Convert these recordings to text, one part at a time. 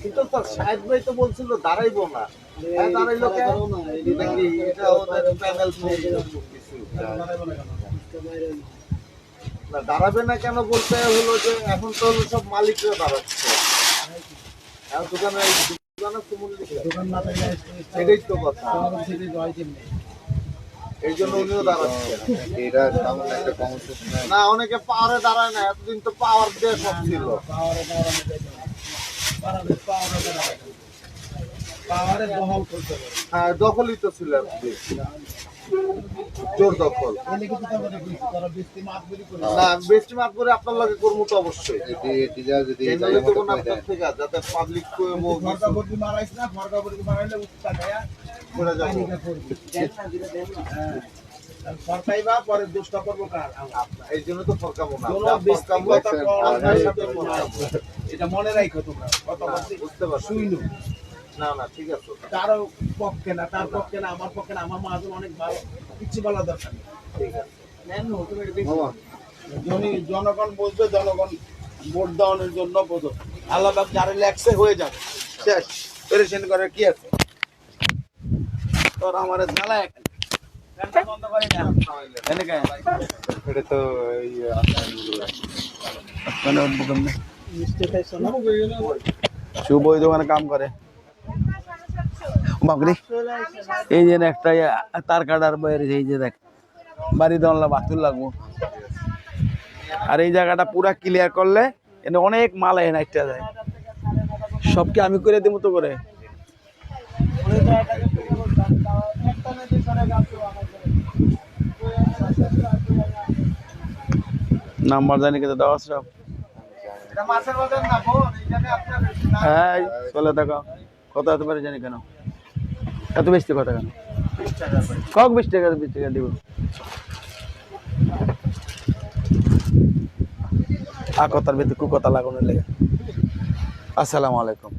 কিন্তু তার সাহেব ভাই তো বলছিল দাঁড়াইবো না। হ্যাঁ দাঁড়াইলো এটা দাঁড়াবে না কেন বলতে হলো যে এখন তো সব মালিকরা দাঁড়াচ্ছে। এখন দোকানে দোকানে তুমুল এটাই তো কথা। এই জন্য উনিও দাঁড়াচ্ছে। এটা তেমন একটা কমসেস না অনেকে পাওয়ারে দাঁড়ায় না এতদিন তো পাওয়ার দিয়ে সব ছিল। পাওয়ারে বহাল করতে হ্যাঁ দখলই তো ছিল এতদিন। জোর দখল। না বেশি মাত করে আপনার লগে করব তো অবশ্যই। এটি এটি যদি এই তো কোনো আপনার থেকে? আছে, যাতে পাবলিক হ্যাঁ ফরকাইবা পরে দোষটা করব কার? এই জন্য তো ফরকাবো না। আপনার সাথে এটা মনে রাখো তোমরা। কথা বুঝতে পারছি। শুইনু। না না ঠিক আছে। তারও পক্ষে না তার পক্ষে না আমার পক্ষে না আমার মাঝে অনেক ভালো কিছু বলা দরকার ঠিক আছে। জনগণ জনগণ ভোট দেওয়ানোর জন্য বোঝো। আল্লাহ পাক যারা লেখছে হয়ে যাবে। শেষ। পেরেশান করার কি আছে? তোর আমার জ্বালা এখানে। এটা তো শুভ দোকানে কাম করে। বাকরি এই যে একটা তার কাটার বাইরে এই যে দেখ। বাড়ি দনলা বাথুর লাগবো। আর এই জায়গাটা পুরা ক্লিয়ার করলে এনে অনেক মাল এনে একটা যায়। সবকে আমি করে দেবো তো করে। নাম্বার জানি কিন্তু দেওয়া সব। হ্যাঁ চলে দেখো কত এত পারে জানি কেন। এত বেশি কথা কেন? কক বিশ টাকা বিশ টাকা দিব। আ কথার ভিতরে কু কথা লাগানোর লেগে। আসসালামু আলাইকুম।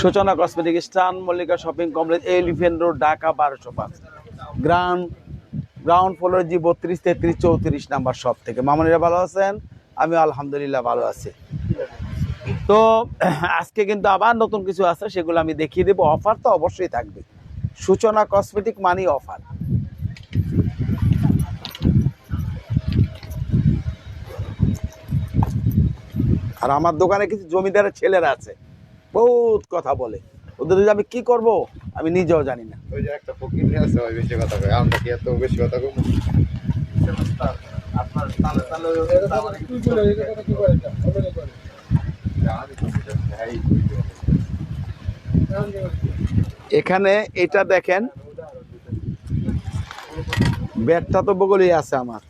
সূচনা কসমেটিক স্টান, Mallika shopping complex, elephant road, Dhaka, বারোশো পাঁচ। গ্রাউন্ড গ্রাউন্ড ফ্লোর জি বত্রিশ, তেত্রিশ, চৌত্রিশ নাম্বার শপ থেকে। মামনিরা ভালো আছেন? আমি আলহামদুলিল্লাহ ভালো আছি। তো আজকে কিন্তু আবার নতুন কিছু আছে সেগুলো আমি দেখিয়ে দেবো। অফার তো অবশ্যই থাকবে। সূচনা কসমেটিক মানি অফার আর আমার দোকানে কিছু জমিদারের ছেলেরা আছে বহুত কথা বলে। ওদের যে আমি কি করব আমি নিজেও জানি না। ওই যে একটা ফকির আছে ওই বেশি কথা কয়। আমরা কি এত বেশি কথা কই সেমিস্টার। আপনার তালে তালে আমার একটু এখানে এটা দেখেন। ব্যাগটা তো বগলেই আছে আমার।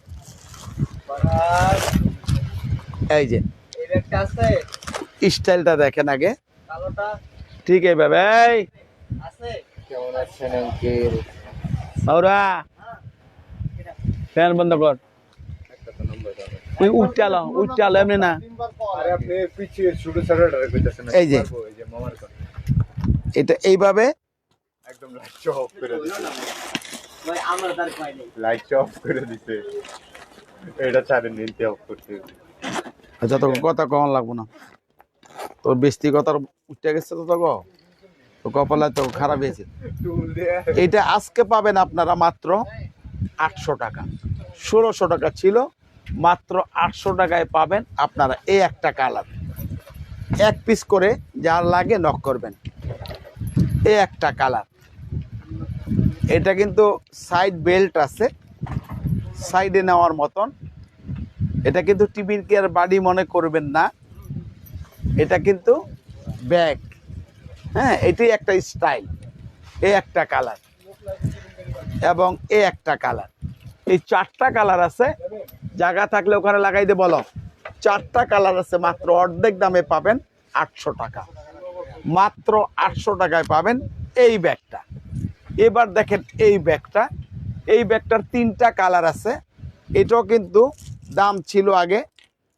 এই যে স্টাইলটা দেখেন আগে। ঠিক এই। ফ্যান বন্ধ কর একটা তো নম্বর দাও তুই উঠটালো উঠটালো এমনি না তিনবার আপনি পিছিয়ে ছোট ছোটটা কইতাছেন। এই যে। এই যে কথা। এটা এইভাবে? একদম লাইট অফ করে দিছে। ভাই আমার তার কয় লাইট অফ করে দিছে। এটা চারেন নিতে অফ করতে আচ্ছা কথা কম লাগবো না। তোর বেস্তি কথা উঠে গেছে তো তো গো তো কপালে তো খারাপ হয়েছে। এটা আজকে পাবেন আপনারা মাত্র আটশো টাকা। ষোলোশো টাকা ছিল মাত্র আটশো টাকায় পাবেন আপনারা এই একটা কালার। এক পিস করে যার লাগে নক করবেন। এই একটা কালার। এটা কিন্তু সাইড বেল্ট আছে। সাইডে নেওয়ার মতন। এটা কিন্তু টিফিন কেয়ার বাড়ি মনে করবেন না। এটা কিন্তু ব্যাগ। হ্যাঁ এটি একটা স্টাইল এ একটা কালার। এবং এ একটা কালার। এই চারটা কালার আছে। জায়গা থাকলে ওখানে লাগাই দে, বলো। চারটা কালার আছে, মাত্র অর্ধেক দামে পাবেন আটশো টাকা। মাত্র আটশো টাকায় পাবেন এই ব্যাগটা। এবার দেখেন এই ব্যাগটা। এই ব্যাগটার তিনটা কালার আছে। এটাও কিন্তু দাম ছিল আগে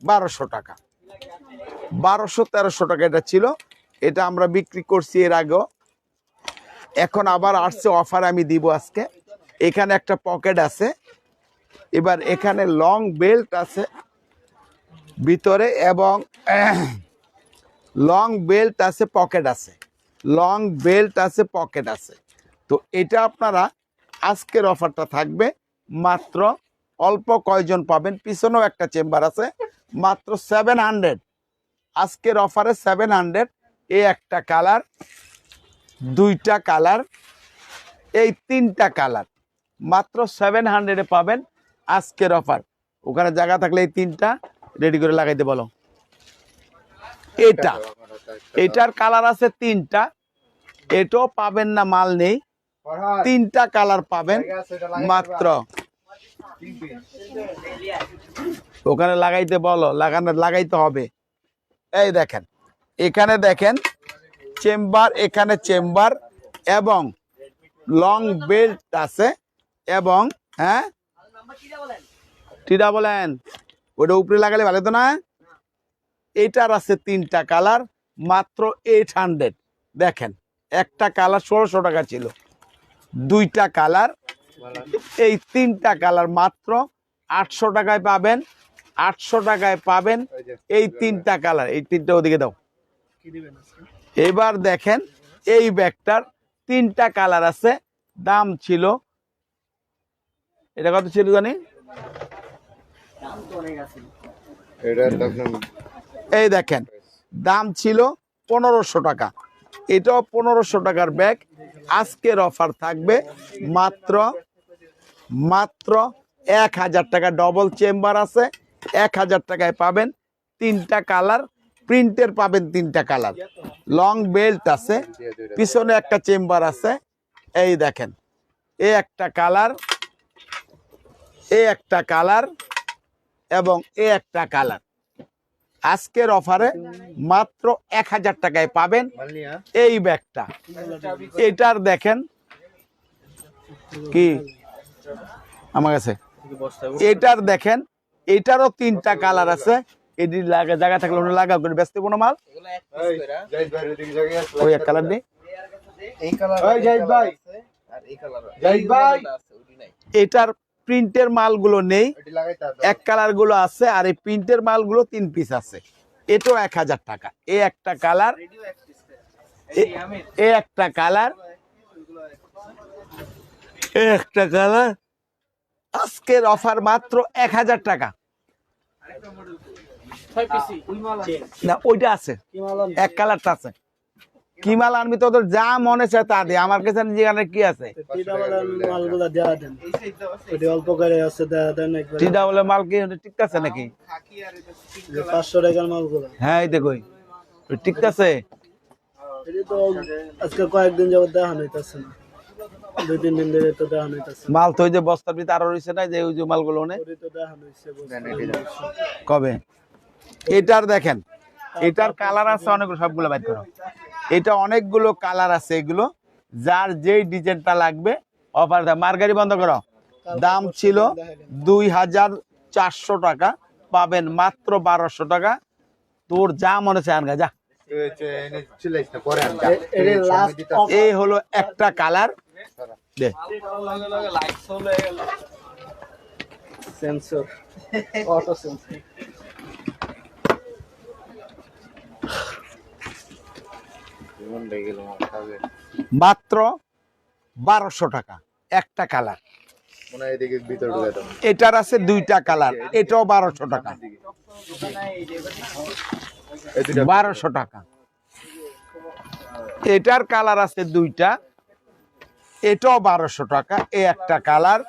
বারোশো টাকা। বারোশো, তেরোশো টাকা এটা ছিল। এটা আমরা বিক্রি করছি এর আগেও। এখন আবার আসছে, অফার আমি দিব আজকে। এখানে একটা পকেট আছে। এবার এখানে লং বেল্ট আছে ভিতরে এবং লং বেল্ট আছে পকেট আছে। লং বেল্ট আছে পকেট আছে। তো এটা আপনারা আজকের অফারটা থাকবে। মাত্র অল্প কয়জন পাবেন? পিছনেও একটা চেম্বার আছে। মাত্র সেভেন হান্ড্রেড আজকের অফারে সেভেন হান্ড্রেড এই একটা কালার দুইটা কালার এই তিনটা কালার মাত্র সেভেন হান্ড্রেডে পাবেন। আজকের অফার ওখানে জায়গা থাকলে এই তিনটা রেডি করে লাগাইতে বলো। এটা। এটার কালার আছে তিনটা। এটাও পাবেন না মাল নেই। তিনটা কালার পাবেন মাত্র। ওখানে লাগাইতে বলো লাগানো লাগাইতে হবে। এই দেখেন এখানে দেখেন চেম্বার এখানে চেম্বার এবং লং বেল্ট আছে এবং হ্যাঁ টিডা বলেন। ওটা উপরে লাগালে ভালো তো না? এটার আছে তিনটা কালার মাত্র এইট হান্ড্রেড দেখেন একটা কালার ষোলোশো টাকা ছিল। দুইটা কালার এই তিনটা কালার মাত্র আটশো টাকায় পাবেন আটশো টাকায় পাবেন এই তিনটা কালার। এই তিনটা ওদিকে দাও। এবার দেখেন এই ব্যাগটার তিনটা কালার আছে। দাম ছিল এটা কত ছিল জানি? এই দেখেন দাম ছিল পনেরোশো টাকা। এটাও পনেরোশো টাকার ব্যাগ। আজকের অফার থাকবে মাত্র মাত্র এক হাজার টাকা। ডবল চেম্বার আছে এক হাজার টাকায় পাবেন তিনটা কালার প্রিন্টের পাবেন তিনটা কালার লং বেল্ট আছে পিছনে একটা চেম্বার আছে। এই দেখেন এ একটা কালার এ একটা কালার এবং এ একটা কালার। আজকের অফারে মাত্র এক হাজার টাকায় পাবেন এই ব্যাগটা। এটার দেখেন কি? আমার কাছে। এটার দেখেন এটারও তিনটা কালার আছে। এটি লাগা জায়গা থাকলে ওটা লাগা করে ব্যস্ত কোনো মাল? ওই এক কালার নেই? এই জাহিদ ভাই। জাহিদ ভাই। এটার প্রিন্টের মালগুলো নেই। এক কালারগুলো আছে আর এই প্রিন্টের মালগুলো তিন পিস আছে। এটাও এক হাজার টাকা। এ একটা কালার এ একটা কালার এ একটা কালার। আজকের অফার মাত্র এক হাজার টাকা। না ওইটা আছে। এক কালারটা আছে। কি মাল আনবি তোদের যা মনে চায় তা দে। আমার কাছে যেখানে কি আছে? মাল কি ঠিক আছে নাকি? পাঁচশো টাকার মালগুলা। হ্যাঁ এই দেখো ঠিক আছে। আজকে কয়েকদিন যাবত দেখানো হইতেছে না। দুই তিন দিন ধরে তো দেখানো হইতেছে মাল তো ওই যে বস্তার ভিতরে আরও রয়েছে না যে ওই যে মালগুলো। কবে? এটার দেখেন এটার কালার আছে অনেকগুলো সবগুলো বাইর করো। এটা অনেকগুলো কালার আছে এগুলো। যার যেই ডিজাইনটা লাগবে অফার দাম মার্গারি বন্ধ করো। দাম ছিল দুই হাজার চারশো টাকা। পাবেন মাত্র বারোশো টাকা। তোর যা মনে চায় আনগা যা। এই হলো একটা কালার। দে। সেন্সর অটো সেন্সর মাত্র বারোশো টাকা একটা কালার। এটার আছে দুইটা কালার এটাও বারোশো টাকা। বারোশো টাকা। এটার কালার আছে দুইটা এটাও বারোশো টাকা এ একটা কালার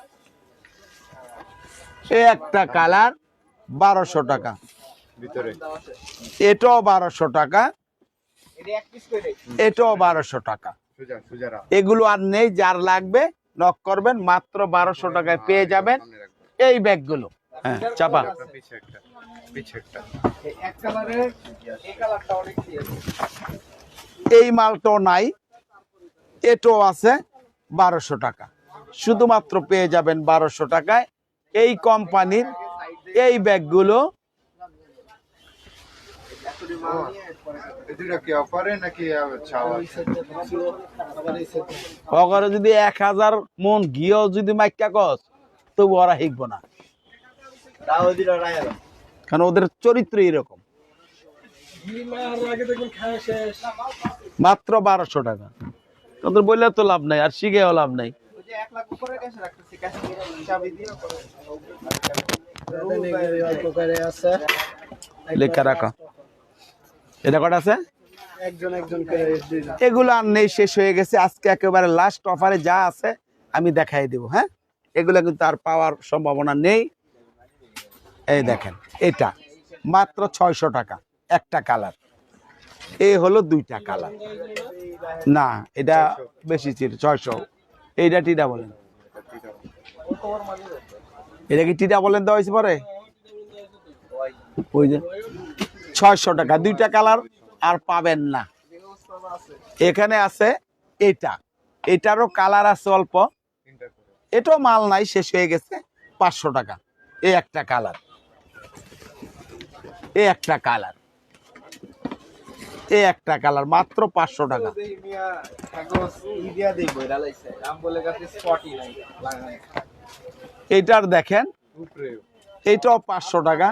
এ একটা কালার বারোশো টাকা। এটাও বারোশো টাকা এটাও বারোশো টাকা। এগুলো আর নেই যার লাগবে নক করবেন মাত্র বারোশো টাকায় পেয়ে যাবেন। এই ব্যাগগুলো। হ্যাঁ চাপা। এই মালটাও নাই এটাও আছে বারোশো টাকা। শুধুমাত্র পেয়ে যাবেন বারোশো টাকায়। এই কোম্পানির এই ব্যাগগুলো। অগরে যদি এক হাজার মন গিয়েও যদি মাইকা কস তবু ওরা শিখব না। তাও দিল রায়া কারণ ওদের চরিত্র এরকম। আগে দেখুন খাওয়া শেষ মাত্র বারোশো টাকা। তোদের বললে তো লাভ নাই আর শিখেও লাভ নাই। লেখা রাখা। এটা কটা আছে? এগুলো আর নেই শেষ হয়ে গেছে। আজকে একেবারে লাস্ট অফারে যা আছে আমি দেখাই দেব হ্যাঁ? এগুলো কিন্তু আর পাওয়ার সম্ভাবনা নেই। এই দেখেন এটা মাত্র ছয়শো টাকা একটা কালার এই হলো দুইটা কালার না এটা বেশি ছিল ছয়শো। এইটা টিটা বলেন। এটা কি টিটা বলেন দেওয়া হয়েছে পরে? ওই যে ছয়শো টাকা। দুইটা কালার আর পাবেন না। এখানে আছে এটা। এটারও কালার আছে অল্প। এটাও মাল নাই, শেষ হয়ে গেছে পাঁচশো টাকা। এই একটা কালার। এ একটা কালার। এ একটা কালার, মাত্র পাঁচশো টাকা। এটার দেখেন এটাও পাঁচশো টাকা।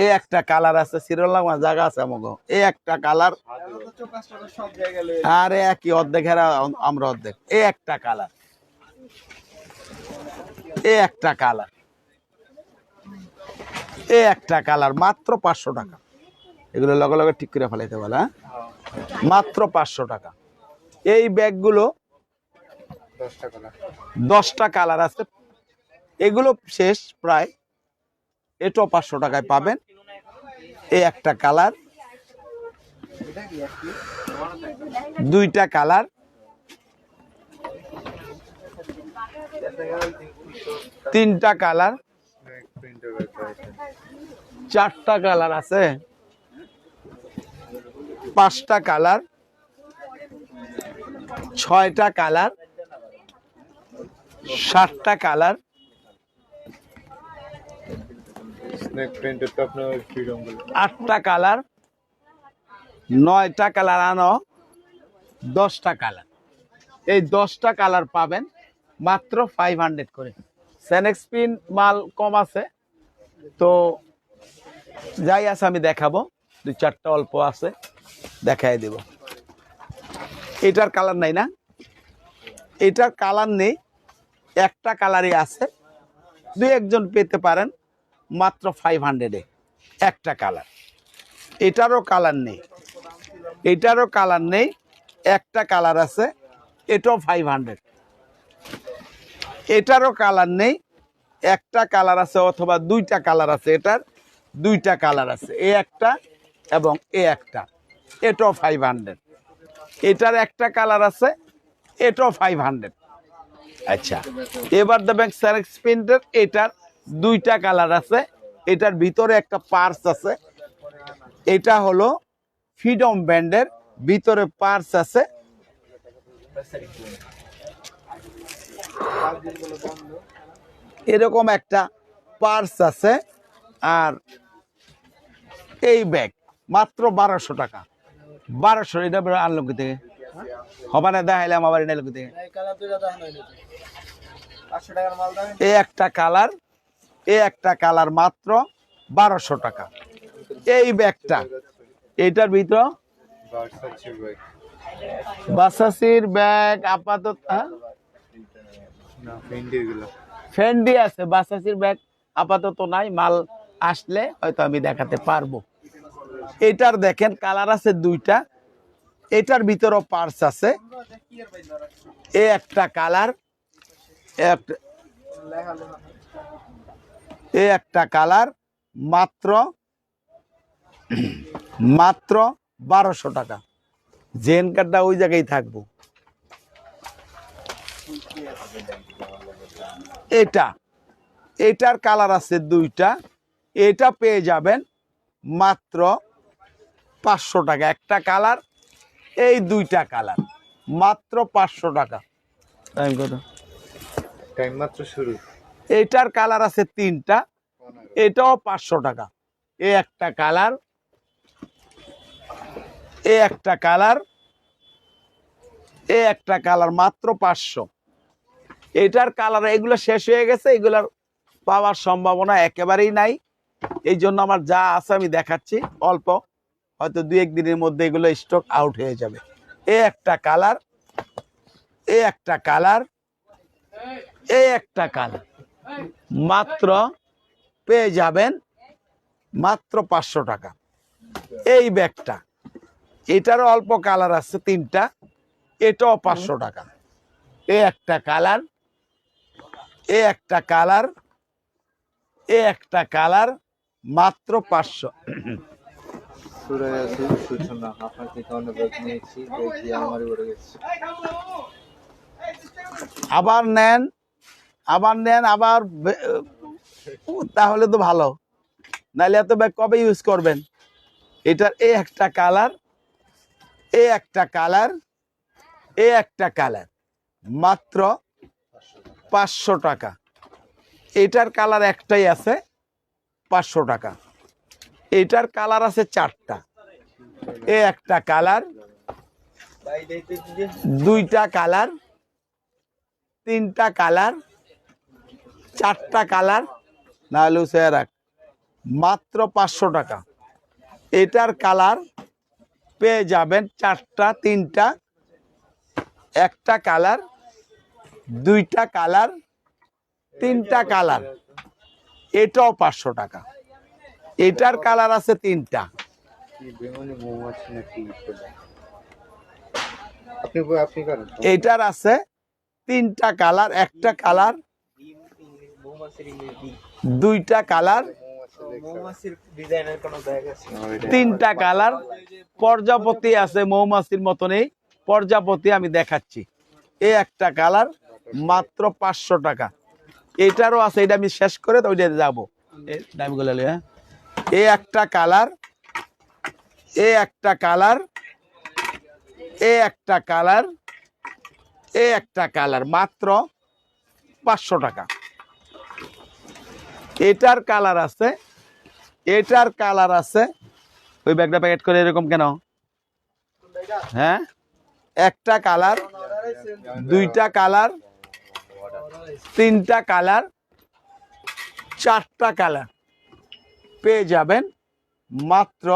এই একটা কালার আছে সিরোল্লা জায়গা আছে আমাকে এই একটা কালার। আর একই অর্ধেক এরা আমরা অর্ধেক। এই একটা কালার। এই একটা কালার। এই একটা কালার মাত্র পাঁচশো টাকা। এগুলো লগে লগে ঠিক করে ফেলাইতে বলে হ্যাঁ? মাত্র পাঁচশো টাকা। এই ব্যাগগুলো দশটা কালার আছে। এগুলো শেষ প্রায় এটাও পাঁচশো টাকায় পাবেন। এই একটা কালার। দুইটা কালার। তিনটা কালার। চারটা কালার আছে। পাঁচটা কালার। ছয়টা কালার। সাতটা কালার। আটটা কালার, নয়টা কালার আনো, দশটা কালার। এই দশটা কালার পাবেন মাত্র ফাইভ হান্ড্রেড করে। স্যানেক্স মাল কম আছে, তো যাই আছে আমি দেখাবো। দুই চারটা অল্প আছে, দেখাই দেব। এটার কালার নাই না? এটার কালার নেই, একটা কালারই আছে। দুই একজন পেতে পারেন। মাত্র ফাইভ হান্ড্রেডে একটা কালার এটারও কালার নেই। এটারও কালার নেই। একটা কালার আছে। এটাও ফাইভ হান্ড্রেড এটারও কালার নেই। একটা কালার আছে অথবা দুইটা কালার আছে এটার। দুইটা কালার আছে। এ একটা এবং এ একটা। এটাও ফাইভ হান্ড্রেড এটার একটা কালার আছে। এটাও ফাইভ হান্ড্রেড আচ্ছা। এবার দেবেন স্যারেক্স প্রিন্টের এটার দুইটা কালার আছে। এটার ভিতরে একটা পার্স আছে। এটা হলো ফ্রিডম ব্যান্ডের ভিতরে পার্স আছে। এরকম একটা পার্স আছে আর এই ব্যাগ মাত্র বারোশো টাকা। বারোশো এটা আনলো কি থেকে? হবে না দেখাইলাম আবার এটা লোক থেকে? এই একটা কালার এই একটা কালার মাত্র বারোশো টাকা। এই ব্যাগটা এটার ভিতর? বাসাসির ব্যাগ আপাতত হ্যাঁ? ফেন্ডি আছে বাসাসির ব্যাগ আপাতত নাই মাল আসলে হয়তো আমি দেখাতে পারব। এটার দেখেন কালার আছে দুইটা এটার ভিতরও পার্স আছে। এ একটা কালার একটা এ একটা কালার মাত্র মাত্র বারোশো টাকা। জেন কার্ডটা ওই জায়গায় থাকব। এটা এটার কালার আছে দুইটা। এটা পেয়ে যাবেন মাত্র পাঁচশো টাকা। একটা কালার এই দুইটা কালার মাত্র পাঁচশো টাকা। টাইম কত? টাইম মাত্র শুরু। এটার কালার আছে তিনটা। এটাও পাঁচশো টাকা। এ একটা কালার। এ একটা কালার। এ একটা কালার, মাত্র পাঁচশো। এটার কালার, এগুলো শেষ হয়ে গেছে, এগুলার পাওয়ার সম্ভাবনা একেবারেই নাই। এই জন্য আমার যা আছে আমি দেখাচ্ছি, অল্প। হয়তো দু এক দিনের মধ্যে এগুলো স্টক আউট হয়ে যাবে। এ একটা কালার। এ একটা কালার। এ একটা কালার। মাত্র পেয়ে যাবেন মাত্র পাঁচশো টাকা। এই ব্যাগটা এটারও অল্প কালার আছে তিনটা এটাও পাঁচশো টাকা। এ একটা কালার এ একটা কালার এ একটা কালার মাত্র পাঁচশো। আবার নেন আবার নেন, আবার তাহলে তো ভালো। নাহলে এত ব্যাগ কবে ইউজ করবেন? এটার এ একটা কালার এ একটা কালার এ একটা কালার মাত্র পাঁচশো টাকা। এটার কালার একটাই আছে, পাঁচশো টাকা। এটার কালার আছে চারটা। এ একটা কালার দুইটা কালার তিনটা কালার চারটা কালার না হলে সে রাখ মাত্র পাঁচশো টাকা। এটার কালার পেয়ে যাবেন চারটা তিনটা একটা কালার দুইটা কালার তিনটা কালার। এটাও পাঁচশো টাকা। এটার কালার আছে তিনটা। এটার আছে তিনটা কালার একটা কালার দুইটা কালার। তিনটা কালার। প্রজাপতি আছে মৌমাছির মতনই। প্রজাপতি আমি দেখাচ্ছি। এ একটা কালার মাত্র পাঁচশো টাকা। এটারও আছে এটা আমি শেষ করে তো ওইটা যাব। এ একটা কালার এ একটা কালার এ একটা কালার এ একটা কালার মাত্র পাঁচশো টাকা। এটার কালার আছে, এটার কালার আছে। ওই ব্যাগটা প্যাকেট করে এরকম কেন? হ্যাঁ? একটা কালার দুইটা কালার তিনটা কালার চারটা কালার পেয়ে যাবেন মাত্র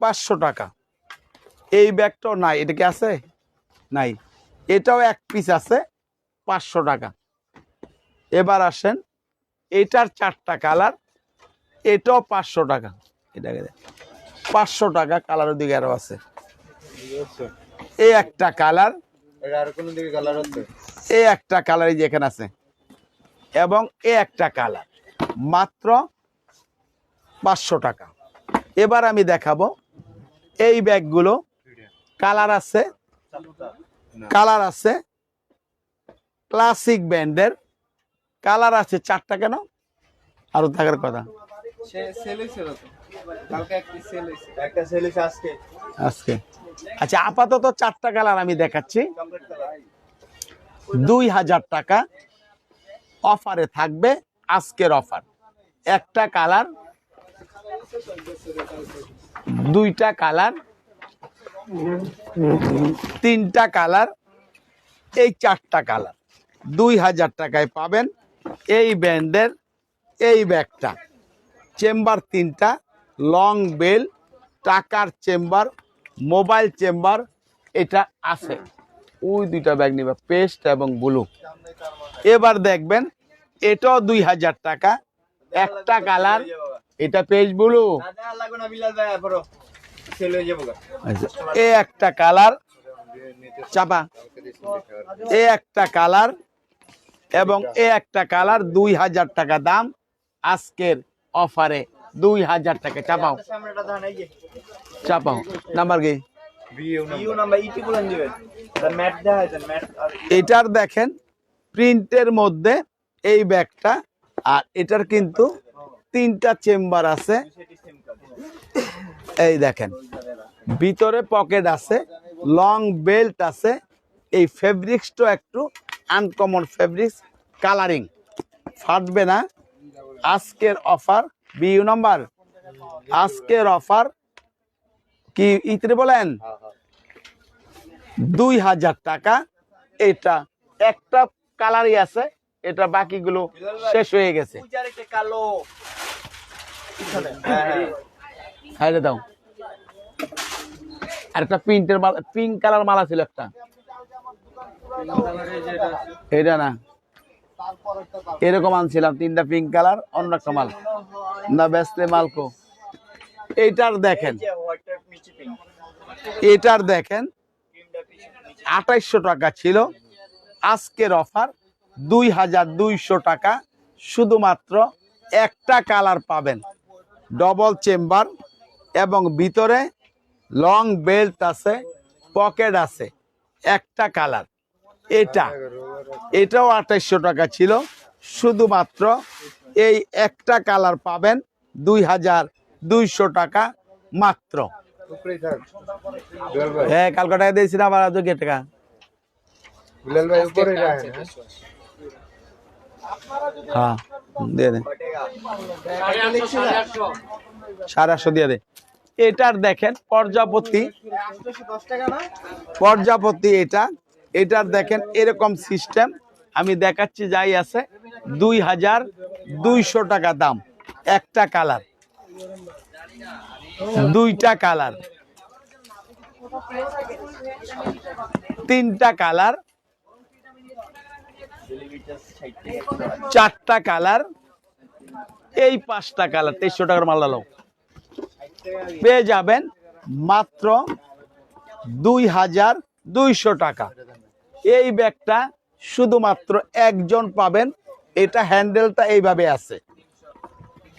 পাঁচশো টাকা। এই ব্যাগটাও নাই, এটা কি আছে? নাই। এটাও এক পিস আছে, পাঁচশো টাকা। এবার আসেন এটার চারটা কালার এটাও পাঁচশো টাকা। এটাকে পাঁচশো টাকা কালার দিকে আরও আছে। এই একটা কালার এটা আর কোনো দিকে কালার আছে? এ একটা কালার এই যে আছে। এবং এ একটা কালার মাত্র পাঁচশো টাকা। এবার আমি দেখাবো এই ব্যাগগুলো কালার আছে কালার আছে ক্লাসিক ব্র্যান্ডের। কালার আছে চারটা কেন? আরও থাকার কথা। একটা সেলিস আজকে। আজকে। আচ্ছা আপাতত চারটা কালার আমি দেখাচ্ছি। দুই হাজার টাকা অফারে থাকবে আজকের অফার। একটা কালার দুইটা কালার তিনটা কালার এই চারটা কালার। দুই হাজার টাকায় পাবেন এই ব্যান্ডের এই ব্যাগটা। চেম্বার তিনটা লং বেল টাকার চেম্বার মোবাইল চেম্বার, এটা আছে। ওই দুইটা ব্যাগ নিবা পেস্ট এবং ব্লু এবার দেখবেন, এটাও দুই হাজার টাকা। একটা কালার, এটা পেস্ট ব্লু এ একটা কালার, চাপা। এ একটা কালার এবং এ একটা কালার দুই হাজার টাকা দাম। আজকের অফারে দুই হাজার টাকা। চাপাও। চাপাও। নাম্বার কি? আর এটার দেখেন প্রিন্টের মধ্যে এই ব্যাগটা। আর এটার কিন্তু তিনটা চেম্বার আছে। এই দেখেন ভিতরে পকেট আছে লং বেল্ট আছে। এই ফেব্রিক্সটা একটু আনকমন ফেব্রিক্স কালারিং ফাটবে না। আজকের অফার বিউ নাম্বার আজকের অফার কি ইতরে বলেন? দুই হাজার টাকা। এটা একটা কালারই আছে, এটা বাকিগুলো শেষ হয়ে গেছে। হ্যাঁ দাও। আর একটা প্রিন্টের মালা পিঙ্ক কালার মালা ছিল একটা। এটা না। এরকম আনছিলাম, তিনটা পিঙ্ক কালার অন্য একটা মাল। না বেসলে মালকো। এইটার দেখেন। এটার দেখেন, আঠাইশশো টাকা ছিল। আজকের অফার দুই হাজার দুইশো টাকা। শুধুমাত্র একটা কালার পাবেন। ডবল চেম্বার এবং ভিতরে লং বেল্ট আছে পকেট আছে, একটা কালার এটা এটাও আঠাইশশো টাকা ছিল। শুধুমাত্র এই একটা কালার পাবেন দুই হাজার দুইশো টাকা মাত্র। হ্যাঁ কালকাটায় দিয়েছি না আবার আজকে টাকা হ্যাঁ? হ্যাঁ দিয়ে দে। সাড়ে আটশো দিয়ে দে। এটার দেখেন পর্যাপতি। পর্যাপতি এটা এটার দেখেন এরকম সিস্টেম। আমি দেখাচ্ছি যাই আছে। দুই হাজার দুইশো টাকা দাম। একটা কালার। দুইটা কালার। তিনটা কালার। চারটা কালার। এই পাঁচটা কালার। তেইশশো টাকার মাল ডালো পেয়ে যাবেন মাত্র দুই হাজার দুইশো টাকা। এই ব্যাগটা শুধুমাত্র একজন পাবেন। এটা হ্যান্ডেলটা এইভাবে আছে।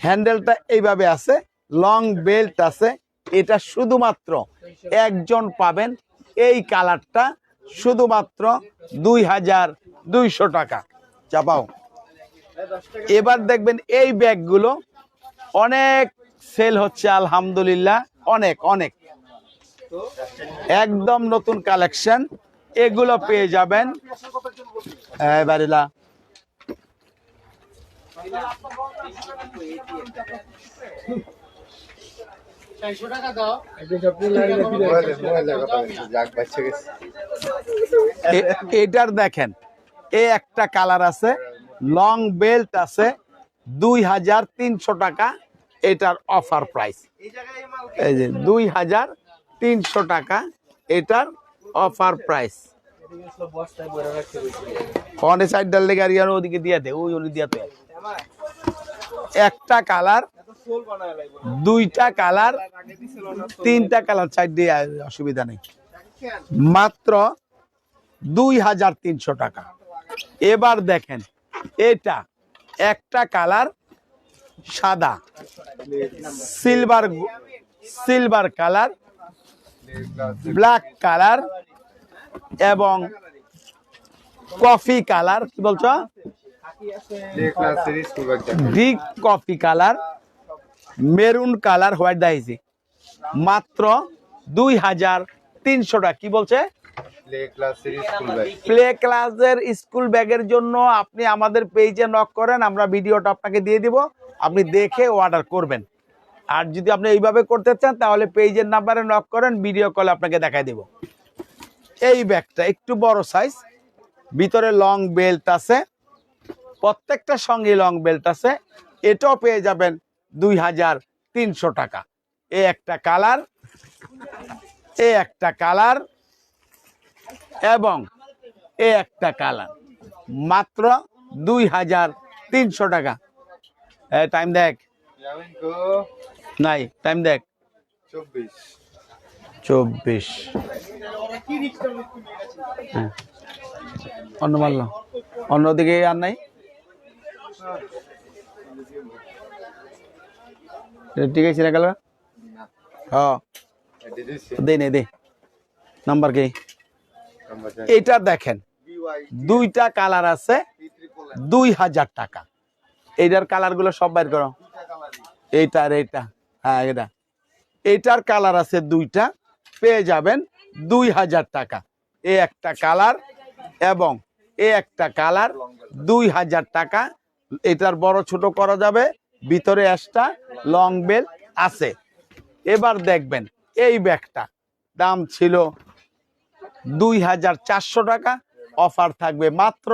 হ্যান্ডেলটা এইভাবে আছে। লং বেল্ট আছে। এটা শুধুমাত্র একজন পাবেন। এই কালারটা শুধুমাত্র দুই হাজার দুইশো টাকা। চাপাও। এবার দেখবেন এই ব্যাগগুলো অনেক সেল হচ্ছে, আলহামদুলিল্লাহ। অনেক অনেক। একদম নতুন কালেকশন। এগুলো পেয়ে যাবেন। এ- এটার দেখেন, এ একটা কালার আছে, লং বেল্ট আছে, দুই হাজার তিনশো টাকা এটার অফার প্রাইস। এই যে, দুই হাজার তিনশো টাকা এটার অফার প্রাইস সাইড ডাল লেগে আর ওদিকে দিয়ে দে ওই ওই দিয়ে দে। একটা কালার দুইটা কালার তিনটা কালার সাইড দিয়ে অসুবিধা নেই। মাত্র দুই হাজার তিনশো টাকা। এবার দেখেন এটা একটা কালার সাদা। Silver silver colour black colour এবং কফি কালার, কি বলছো? Deep coffee colour, maroon colour, white দাইছি মাত্র দুই হাজার তিনশো টাকা। কি বলছে? প্লে ক্লাসের স্কুল ব্যাগের জন্য আপনি আমাদের পেজে নক করেন, আমরা ভিডিওটা আপনাকে দিয়ে দিব। আপনি দেখে অর্ডার করবেন। আর যদি আপনি এইভাবে করতে চান, তাহলে পেজের নাম্বারে নক করেন, ভিডিও কলে আপনাকে দেখাই দেব। এই ব্যাগটা একটু বড় সাইজ ভিতরে লং বেল্ট আছে প্রত্যেকটা সঙ্গে লং বেল্ট আছে এটাও পেয়ে যাবেন দুই হাজার তিনশো টাকা। এ একটা কালার এ একটা কালার এবং এ একটা কালার মাত্র দুই হাজার তিনশো টাকা। টাইম দেখ। নাই টাইম দেখ। চব্বিশ। চব্বিশ। হ্যাঁ। অন্য মারল অন্যদিকে আর নাই? ঠিক আছে না গেল হ্যাঁ। দে নে দে। নাম্বার কি? এটা দেখেন দুইটা কালার আছে দুই হাজার টাকা। এইটার কালারগুলো সব বাইর করো। এইটা আর এইটা। হ্যাঁ এটা এইটার কালার আছে দুইটা। পেয়ে যাবেন দুই হাজার টাকা। এ একটা কালার এবং এ একটা কালার দুই হাজার টাকা। এটার বড় ছোট করা যাবে, ভিতরে একটা লং বেল আছে। এবার দেখবেন, এই ব্যাগটা দাম ছিল দুই হাজার চারশো টাকা, অফার থাকবে মাত্র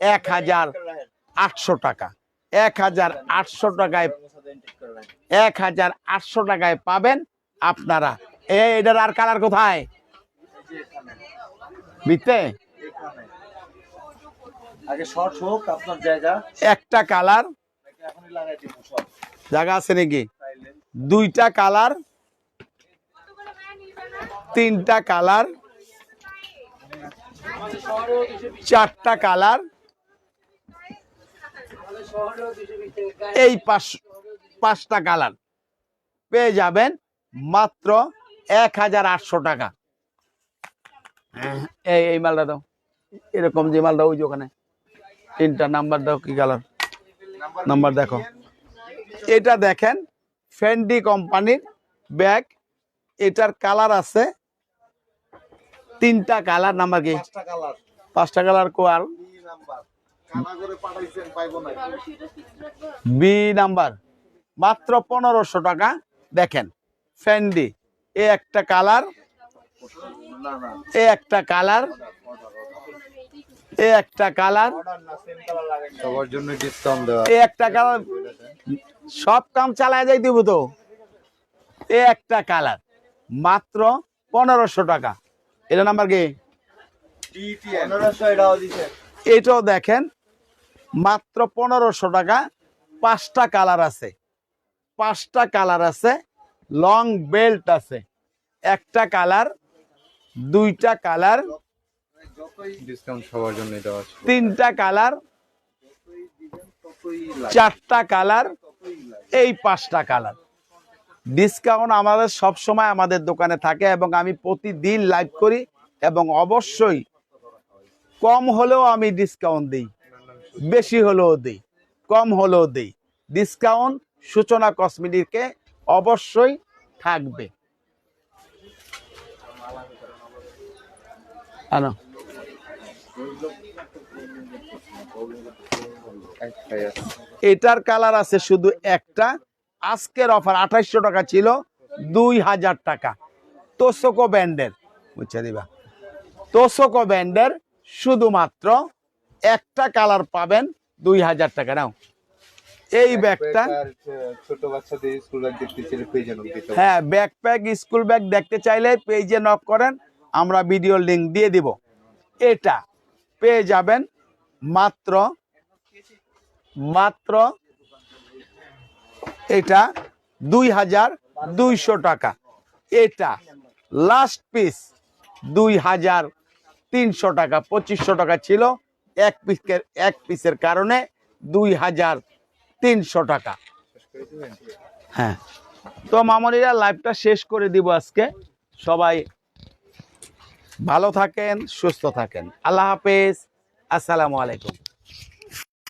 এক হাজার আটশো টাকা। এক হাজার আটশো টাকায়, এক হাজার আটশো টাকায় পাবেন আপনারা। এ এটার আর কালার কোথায়? একটা কালার। জায়গা আছে নাকি? দুইটা কালার। তিনটা কালার। চারটা কালার। এই পাঁচ পাঁচটা কালার। পেয়ে যাবেন মাত্র এক হাজার আটশো টাকা। এই এই মালটা দাও। এরকম যে মালটা ওই যে ওখানে। তিনটা নাম্বার দাও কি কালার নাম্বার দেখো। এটা দেখেন ফেন্ডি কোম্পানির ব্যাগ এটার কালার আছে তিনটা কালার নাম্বার কি? পাঁচটা কালার কো আর বি নাম্বার। মাত্র পনেরোশো টাকা। দেখেন ফেন্ডি এ একটা কালার এ একটা কালার এ একটা কালার সবার জন্য ডিসকাউন্ট দেওয়া। এ একটা কালার সব কাম চালায় যাই দিব তো। এ একটা কালার মাত্র পনেরোশো টাকা। এটা নাম্বার কি? এটাও দেখেন মাত্র পনেরোশো টাকা পাঁচটা কালার আছে। পাঁচটা কালার আছে লং বেল্ট আছে। একটা কালার দুইটা কালার ডিসকাউন্ট সবার জন্য তিনটা কালার চারটা কালার এই পাঁচটা কালার ডিসকাউন্ট আমাদের সব সময় আমাদের দোকানে থাকে এবং আমি প্রতিদিন লাইভ করি এবং অবশ্যই কম হলেও আমি ডিসকাউন্ট দিই। বেশি হলেও দিই কম হলেও দিই। ডিসকাউন্ট সূচনা কসমেটিকে অবশ্যই থাকবে। এটার কালার আছে শুধু একটা। আজকের অফার আঠাইশশো টাকা ছিল, দুই হাজার টাকা। তোসোকো ব্যান্ডের বুঝছে দিবা? তোসোকো ব্যান্ডের শুধুমাত্র একটা কালার পাবেন দুই হাজার টাকা। নাও। এই ব্যাগটা? ছোট বাচ্চাদের স্কুল ব্যাগ দেখতে চাইলে যাবেন দিতে হ্যাঁ ব্যাকপ্যাক স্কুল ব্যাগ দেখতে চাইলে পেজে নক করেন আমরা ভিডিও লিংক দিয়ে দিব। এটা পেয়ে যাবেন মাত্র মাত্র এটা দুই হাজার দুইশো টাকা। এটা লাস্ট পিস দুই হাজার তিনশো টাকা পঁচিশশো টাকা ছিল। এক পিসের এক পিসের কারণে দুই হাজার তিনশো টাকা। হ্যাঁ। তো মামনিরা লাইভটা শেষ করে দিব আজকে। সবাই ভালো থাকেন, সুস্থ থাকেন। আল্লাহ হাফেজ। আসসালামু আলাইকুম।